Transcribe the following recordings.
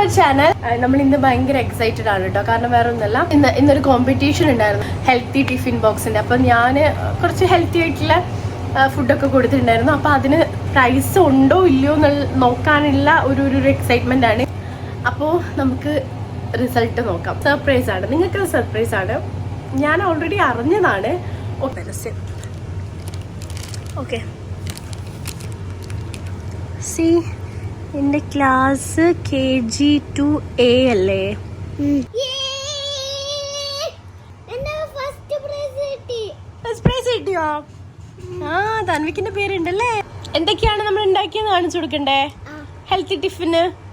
Our channel നമ്മൾ ഇന്ന് ഭയങ്കര എക്സൈറ്റഡ് ആണ് കേട്ടോ കാരണം വേറെ ഒന്നല്ല ഇന്ന് ഇന്നൊരു കോമ്പറ്റീഷൻ ഉണ്ടായിരുന്നു ഹെൽത്തി ടിഫിൻ ബോക്സിന്റെ അപ്പം ഞാൻ കുറച്ച് ഹെൽത്തി ആയിട്ടുള്ള ഫുഡൊക്കെ കൊടുത്തിട്ടുണ്ടായിരുന്നു. അപ്പോൾ അതിന് പ്രൈസ് ഉണ്ടോ ഇല്ലയോ എന്നുള്ള നോക്കാനുള്ള ഒരു ഒരു എക്സൈറ്റ്മെന്റ് ആണ്. അപ്പോൾ നമുക്ക് റിസൾട്ട് നോക്കാം. സർപ്രൈസ് ആണ്. നിങ്ങൾക്ക് സർപ്രൈസ് ആണ്? ഞാൻ ഓൾറെഡി അറിഞ്ഞതാണ്. ഓ പരസ്യം. ഓക്കെ സി എന്റെ class K G two A അല്ലേ? കിട്ടിയോ? ആ തൻവിക്കിന്റെ പേരുണ്ടല്ലേ? എന്തൊക്കെയാണ് നമ്മൾ ഉണ്ടാക്കിയെന്ന് കാണിച്ചു കൊടുക്കണ്ടേ? ഹെൽത്തി ടിഫിന്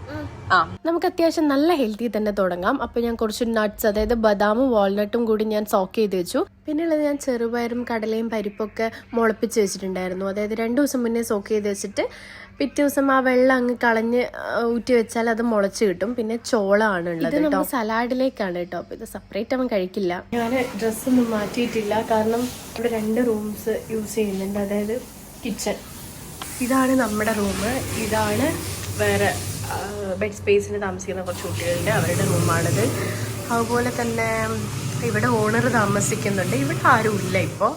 ആ. നമുക്ക് അത്യാവശ്യം നല്ല ഹെൽത്തി തന്നെ തുടങ്ങാം. അപ്പൊ ഞാൻ കുറച്ച് നട്ട്സ് അതായത് ബദാമും വാൾനട്ടും കൂടി ഞാൻ സോക്ക് ചെയ്ത് വെച്ചു. പിന്നെയുള്ളത് ഞാൻ ചെറുപയറും കടലയും പരിപ്പൊക്കെ മുളപ്പിച്ച് വെച്ചിട്ടുണ്ടായിരുന്നു. അതായത് രണ്ടു ദിവസം മുന്നേ സോക്ക് ചെയ്ത് വെച്ചിട്ട് പിറ്റേ ദിവസം ആ വെള്ളം അങ്ങ് കളഞ്ഞ് ഊറ്റി വെച്ചാൽ അത് മുളച്ച് കിട്ടും. പിന്നെ ചോളമാണ് ഉള്ളത് കേട്ടോ. സലാഡിലേക്കാണ് കേട്ടോ. അപ്പൊ ഇത് സെപ്പറേറ്റ് അവൻ കഴിക്കില്ല. ഞാൻ ഡ്രസ്സൊന്നും മാറ്റിയിട്ടില്ല. കാരണം ഇവിടെ രണ്ട് റൂംസ് യൂസ് ചെയ്യുന്നുണ്ട്. അതായത് കിച്ചൺ ഇതാണ് നമ്മുടെ റൂം ഇതാണ് വേറെ ബെഡ് സ്പേസിന് താമസിക്കുന്ന കുറച്ച് കുട്ടികളുടെ അവരുടെ റൂമാണിത് അതുപോലെ തന്നെ ഇവിടെ ഓണർ താമസിക്കുന്നുണ്ട്. ഇവിടെ ആരും ഇല്ല ഇപ്പോൾ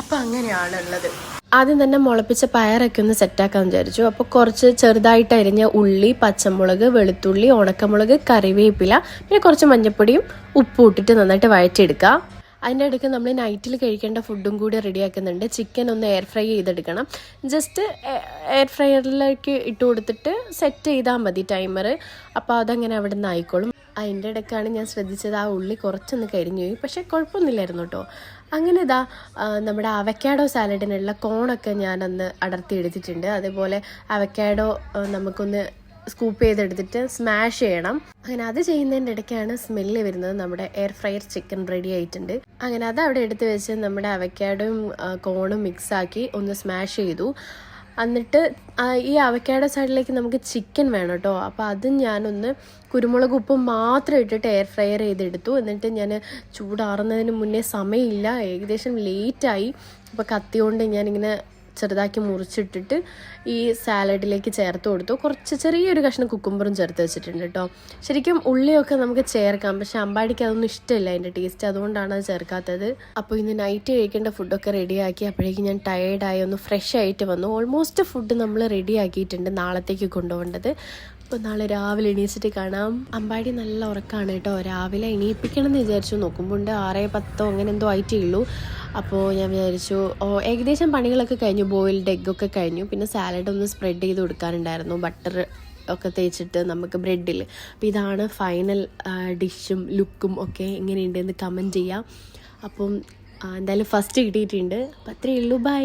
അപ്പോൾ അങ്ങനെയാണ് ഉള്ളത് ആദ്യം തന്നെ മുളപ്പിച്ച പയറൊക്കെ ഒന്ന് സെറ്റാക്കാൻ വിചാരിച്ചു. അപ്പോൾ കുറച്ച് ചെറുതായിട്ട് അരിഞ്ഞ ഉള്ളി പച്ചമുളക് വെളുത്തുള്ളി ഉണക്കമുളക് കറിവേപ്പില പിന്നെ കുറച്ച് മഞ്ഞൾപ്പൊടിയും ഉപ്പും ഇട്ടിട്ട് നന്നായിട്ട് വഴറ്റിയെടുക്കുക അതിന്റെ ഇടയ്ക്ക് നമ്മൾ നൈറ്റിൽ കഴിക്കേണ്ട ഫുഡും കൂടി റെഡിയാക്കുന്നുണ്ട് ചിക്കൻ ഒന്ന് എയർ ഫ്രൈ ചെയ്തെടുക്കണം. ജസ്റ്റ് എയർ ഫ്രൈയറിലേക്ക് ഇട്ട് കൊടുത്തിട്ട് സെറ്റ് ചെയ്താൽ മതി ടൈമർ അപ്പോൾ അതങ്ങനെ അവിടെ നിന്ന് ആയിക്കോളും. അതിന്റെ ഇടയ്ക്കാണ് ഞാൻ ശ്രദ്ധിച്ചത് ആ ഉള്ളി കുറച്ചൊന്ന് കരിഞ്ഞു പോയി. പക്ഷേ കുഴപ്പമൊന്നുമില്ലായിരുന്നു കേട്ടോ അങ്ങനെ ഇതാ നമ്മുടെ അവക്കാഡോ സാലഡിനുള്ള കോണൊക്കെ ഞാനന്ന് അടർത്തി എടുത്തിട്ടുണ്ട്. അതേപോലെ അവക്കാഡോ നമുക്കൊന്ന് സ്കൂപ്പ് ചെയ്തെടുത്തിട്ട് സ്മാഷ് ചെയ്യണം. അങ്ങനെ അത് ചെയ്യുന്നതിന്റെ ഇടയ്ക്കാണ് സ്മെല്ല് വരുന്നത്. നമ്മുടെ എയർ ഫ്രയർ ചിക്കൻ റെഡി ആയിട്ടുണ്ട്. അങ്ങനെ അത് അവിടെ എടുത്ത് വെച്ച് നമ്മുടെ അവക്കാഡോയും കോണും മിക്സാക്കി ഒന്ന് സ്മാഷ് ചെയ്തു. എന്നിട്ട് ഈ അവക്കേടെ സൈഡിലേക്ക് നമുക്ക് ചിക്കൻ വേണം കേട്ടോ. അപ്പോൾ അതും ഞാനൊന്ന് കുരുമുളക് ഉപ്പ് മാത്രം ഇട്ടിട്ട് എയർ ഫ്രയർ ചെയ്തെടുത്തു. എന്നിട്ട് ഞാൻ ചൂടാറുന്നതിന് മുന്നേ സമയമില്ല. ഏകദേശം ലേറ്റായി അപ്പോൾ കത്തി കൊണ്ട് ഞാനിങ്ങനെ ചെറുതാക്കി മുറിച്ചിട്ടിട്ട് ഈ സാലഡിലേക്ക് ചേർത്ത് കൊടുത്തു. കുറച്ച് ചെറിയൊരു കഷ്ണം കുക്കുമ്പറും ചേർത്ത് വെച്ചിട്ടുണ്ട് കേട്ടോ ശരിക്കും ഉള്ളിയൊക്കെ നമുക്ക് ചേർക്കാം. പക്ഷെ അമ്പാടിക്ക് അതൊന്നും ഇഷ്ടമില്ല അതിന്റെ ടേസ്റ്റ്. അതുകൊണ്ടാണ് അത് ചേർക്കാത്തത്. അപ്പോൾ ഇന്ന് നൈറ്റ് കഴിക്കേണ്ട ഫുഡൊക്കെ റെഡിയാക്കി അപ്പോഴേക്കും ഞാൻ ടയേർഡായി ഒന്ന് ഫ്രഷ് ആയിട്ട് വന്നു. ഓൾമോസ്റ്റ് ഫുഡ് നമ്മൾ റെഡിയാക്കിയിട്ടുണ്ട് നാളത്തേക്ക് കൊണ്ടുപോകേണ്ടത്. അപ്പോൾ നാളെ രാവിലെ എണീച്ചിട്ട് കാണാം. അമ്പാടി നല്ല ഉറക്കമാണ് കേട്ടോ. രാവിലെ എണീപ്പിക്കണം എന്ന് വിചാരിച്ചു. നോക്കുമ്പോൾ ഉണ്ട് ആറേ പത്തോ അങ്ങനെ എന്തോ ആയിട്ടേ ഉള്ളൂ അപ്പോൾ ഞാൻ വിചാരിച്ചു ഓ ഏകദേശം പണികളൊക്കെ കഴിഞ്ഞു. ബോയിൽഡ് എഗ്ഗൊക്കെ കഴിഞ്ഞു. പിന്നെ സാലഡ് ഒന്ന് സ്പ്രെഡ് ചെയ്ത് കൊടുക്കാനുണ്ടായിരുന്നു. ബട്ടർ ഒക്കെ തേച്ചിട്ട് നമുക്ക് ബ്രെഡിൽ അപ്പോൾ ഇതാണ് ഫൈനൽ ഡിഷും ലുക്കും ഒക്കെ എങ്ങനെയുണ്ട് എന്ന് കമന്റ് ചെയ്യാം. അപ്പം എന്തായാലും ഫസ്റ്റ് കിട്ടിയിട്ടുണ്ട്. അപ്പം അത്രയേ ഉള്ളൂ ബൈ